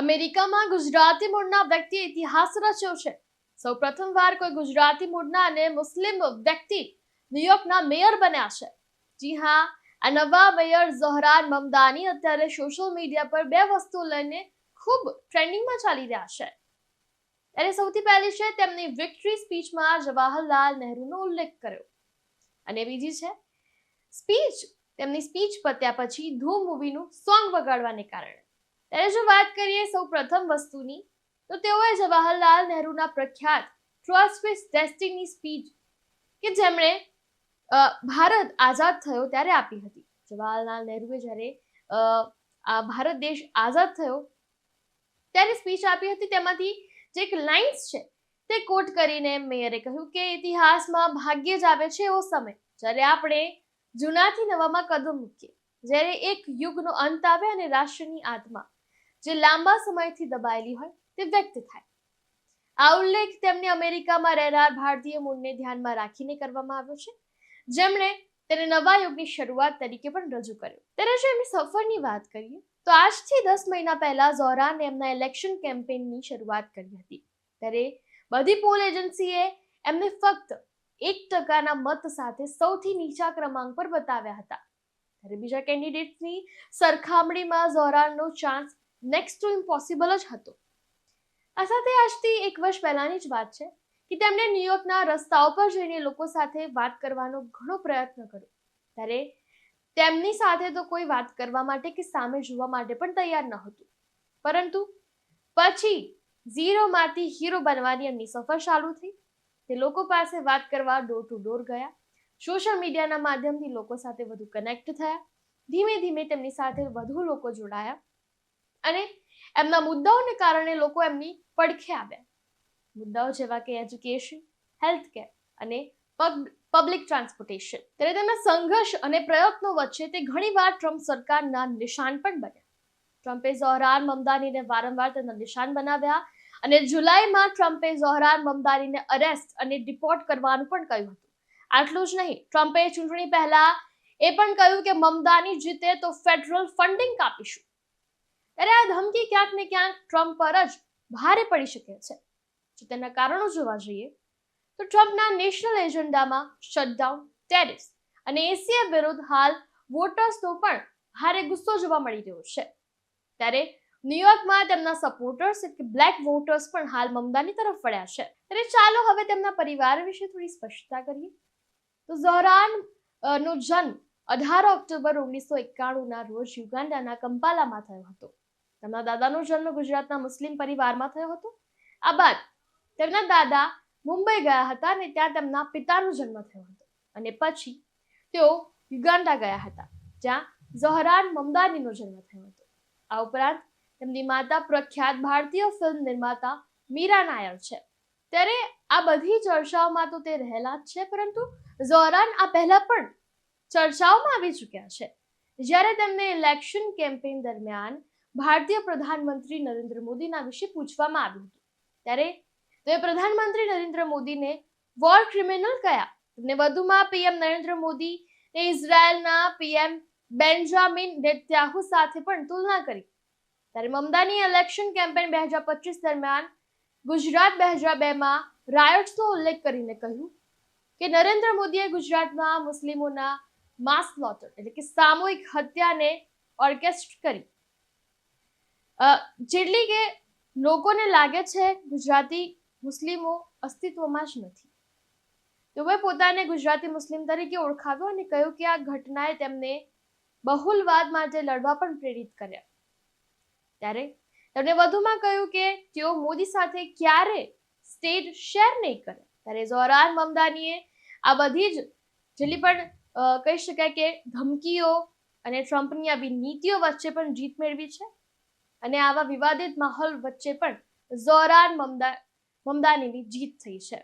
અમેરિકામાં ગુજરાતી મૂળના વ્યક્તિ ઇતિહાસ રચ્યો છે. સૌ પ્રથમવાર કોઈ ગુજરાતી મૂળના અને મુસ્લિમ વ્યક્તિ ન્યુયોર્કના મેયર બન્યા છે. જી હા, આ નવા મેયર ઝહરાન મમદાની અત્યારે સોશિયલ મીડિયા પર બે વસ્તુ લઈને ખૂબ ટ્રેન્ડિંગમાં ચાલી રહ્યા છે. ત્યારે સૌથી પહેલી છે તેમની વિક્ટરી સ્પીચમાં જવાહરલાલ નહેરુનો ઉલ્લેખ કર્યો. અને બીજી છે સ્પીચ તેમની સ્પીચ પત્યા પછી ધૂમ મૂવીનું સોંગ વગાડવાને કારણે. ત્યારે જો વાત કરીએ સૌ પ્રથમ વસ્તુની, તો તેઓએ જવાહરલાલ નહેરુના પ્રખ્યાત ટ્રસ્ટ વિથ ડેસ્ટિની સ્પીચ કે જેમણે ભારત આઝાદ થયો ત્યારે આપી હતી. જવાહરલાલ નહેરુએ જ્યારે આ ભારત દેશ આઝાદ થયો ત્યારે સ્પીચ આપી હતી, તેમાંથી જે એક લાઇન્સ છે તે કોટ કરીને મેયરે કહ્યું કે ઇતિહાસમાં ભાગ્યે જ આવે છે એવો સમય. જ્યારે આપણે જૂનાથી નવામાં કદમ મૂકીએ, જ્યારે એક યુગનો અંત આવે અને રાષ્ટ્રની આત્મા જે લાંબા સમયથી દબાયેલી હોય તે વ્યક્ત થાય. આ ઉલ્લેખ તેમની અમેરિકામાં રહેનાર ભારતીય મૂળને ધ્યાનમાં રાખીને કરવામાં આવ્યો છે. જેમણે તેને નવા યુગની શરૂઆત તરીકે પણ રજૂ કર્યો. ત્યારે જો એમની સફરની વાત કરીએ, તો આજથી દસ મહિના પહેલા ઝોરાને એમના ઇલેક્શન કેમ્પેનની શરૂઆત કરી હતી. ત્યારે બધી પોલ એજન્સીએ એમને ફક્ત એક ટકાના મત સાથે સૌથી નીચા ક્રમાંક પર બતાવ્યા હતા. ત્યારે બીજા કેન્ડિડેટની સરખામણીમાં ઝોરાનનો ચાન્સ નેક્સ્ટ ટુ ઇમ્પોસિબલ જ હતો. આ સાથે આજથી એક વર્ષ પહેલાની જ વાત છે કે તેમણે ન્યુયોર્કના રસ્તાઓ પર જઈને લોકો સાથે વાત કરવાનો ઘણો પ્રયત્ન કર્યો. ત્યારે તેમની સાથે તો કોઈ વાત કરવા માટે કે સામે જોવા માટે પણ તૈયાર ન હતું. પરંતુ પછી ઝીરોમાંથી હીરો બનવાની એમની સફર ચાલુ થઈ. તે લોકો પાસે વાત કરવા ડોર ટુ ડોર ગયા. સોશિયલ મીડિયાના માધ્યમથી લોકો સાથે વધુ કનેક્ટ થયા. ધીમે ધીમે તેમની સાથે વધુ લોકો જોડાયા. અને એમના મુદ્દાઓને કારણે લોકો એમની પડખે આવ્યા. મુદ્દાઓ જેવા કે એજ્યુકેશન હેલ્થ કેર અને પબ્લિક ટ્રાન્સપોર્ટેશન. ત્યારે તેમના સંઘર્ષ અને પ્રયત્નો વચ્ચે તે ઘણીવાર ટ્રમ્પ સરકારના નિશાન પણ બન્યા. ટ્રમ્પે ઝોહરાન મમદાનીને વારંવાર તેના નિશાન બનાવ્યા અને જુલાઈમાં ટ્રમ્પે ઝોહરાન મમદાનીને અરેસ્ટ અને ડિપોર્ટ કરવાનું પણ કહ્યું હતું. આટલું જ નહીં, ટ્રમ્પે ચૂંટણી પહેલા એ પણ કહ્યું કે મમદાની જીતે તો ફેડરલ ફંડિંગ કાપીશું. ત્યારે આ ધમકી ક્યાંક ને ક્યાંક ટ્રમ્પ પર જ ભારે પડી શકે છે. જો તેના કારણો જોવા જઈએ, તો ટ્રમ્પના નેશનલ એજન્ડામાં શટડાઉન ટેરિસ અને એશિયા વિરુદ્ધ હાલ વોટર્સનો પણ ભારે ગુસ્સો જોવા મળી રહ્યો છે. ત્યારે ન્યુયોર્કમાં તેમના સપોર્ટર્સ એટલે બ્લેક વોટર્સ પણ હાલ મમદાની તરફ વળ્યા છે. ત્યારે ચાલો હવે તેમના પરિવાર વિશે થોડી સ્પષ્ટતા કરીએ. તો ઝહરાન નો જન્મ અઢાર ઓક્ટોબર ઓગણીસો એકાણુંના રોજ યુગાન્ડાના કંપાલામાં થયો હતો. તેમના દાદાનો જન્મ ગુજરાતના મુસ્લિમ પરિવારમાં થયો હતો. આ બાદ તેમના દાદા મુંબઈ ગયા હતા અને ત્યાં તેમના પિતાનો જન્મ થયો હતો. અને પછી તેઓ યુગાન્ડા ગયા હતા, જ્યાં ઝહરાન મમદાનીનો જન્મ થયો હતો. આ ઉપરાંત તેમની માતા પ્રખ્યાત ભારતીય ફિલ્મ નિર્માતા મીરા નાયર છે. ત્યારે આ બધી ચર્ચાઓમાં તો તે રહેલા જ છે, પરંતુ ઝહરાન આ પહેલા પણ ચર્ચાઓમાં આવી ચૂક્યા છે. જ્યારે તેમને ઇલેક્શન કેમ્પેન દરમિયાન ભારતીય પ્રધાનમંત્રી નરેન્દ્ર મોદીના વિશે પૂછવામાં આવ્યું હતું. ત્યારે તે પ્રધાનમંત્રી નરેન્દ્ર મોદીને વોર ક્રિમિનલ કયા? અને વધુમાં પીએમ નરેન્દ્ર મોદી ને ઇઝરાયલના પીએમ બેન્જામિન નેતન્યાહુ સાથે પણ તુલના કરી. ત્યારે મમદાની ઇલેક્શન કેમ્પેન બે હજાર પચીસ દરમિયાન ગુજરાત બે હજાર બેમાં રાયોટ્સનો ઉલ્લેખ કરીને કહ્યું કે નરેન્દ્ર મોદીએ ગુજરાતમાં મુસ્લિમોના માસ લોટર એટલે કે સામૂહિક હત્યાને ઓર્કેસ્ટ્ર કરી. જેટલી કે લોકોને લાગે છે ગુજરાતી મુસ્લિમો અસ્તિત્વમાં જ નથી. તેઓએ પોતાને ગુજરાતી મુસ્લિમ તરીકે ઓળખાવ્યો અને કહ્યું કે આ ઘટનાએ તેમને બહુલવાદ માટે લડવા પણ પ્રેરિત કર્યા. ત્યારે તેમણે વધુમાં કહ્યું કે તેઓ મોદી સાથે ક્યારે સ્ટેજ શેર નહીં કરે. ત્યારે ઝોરાન મમદાનીએ આ બધી જ જેટલી પણ કહી શકાય કે ધમકીઓ અને ટ્રમ્પની આવી નીતિઓ વચ્ચે પણ જીત મેળવી છે. અને આવા વિવાદિત માહોલ વચ્ચે પણ ઝોરાન મમદા મમદાનીની જીત થઈ છે.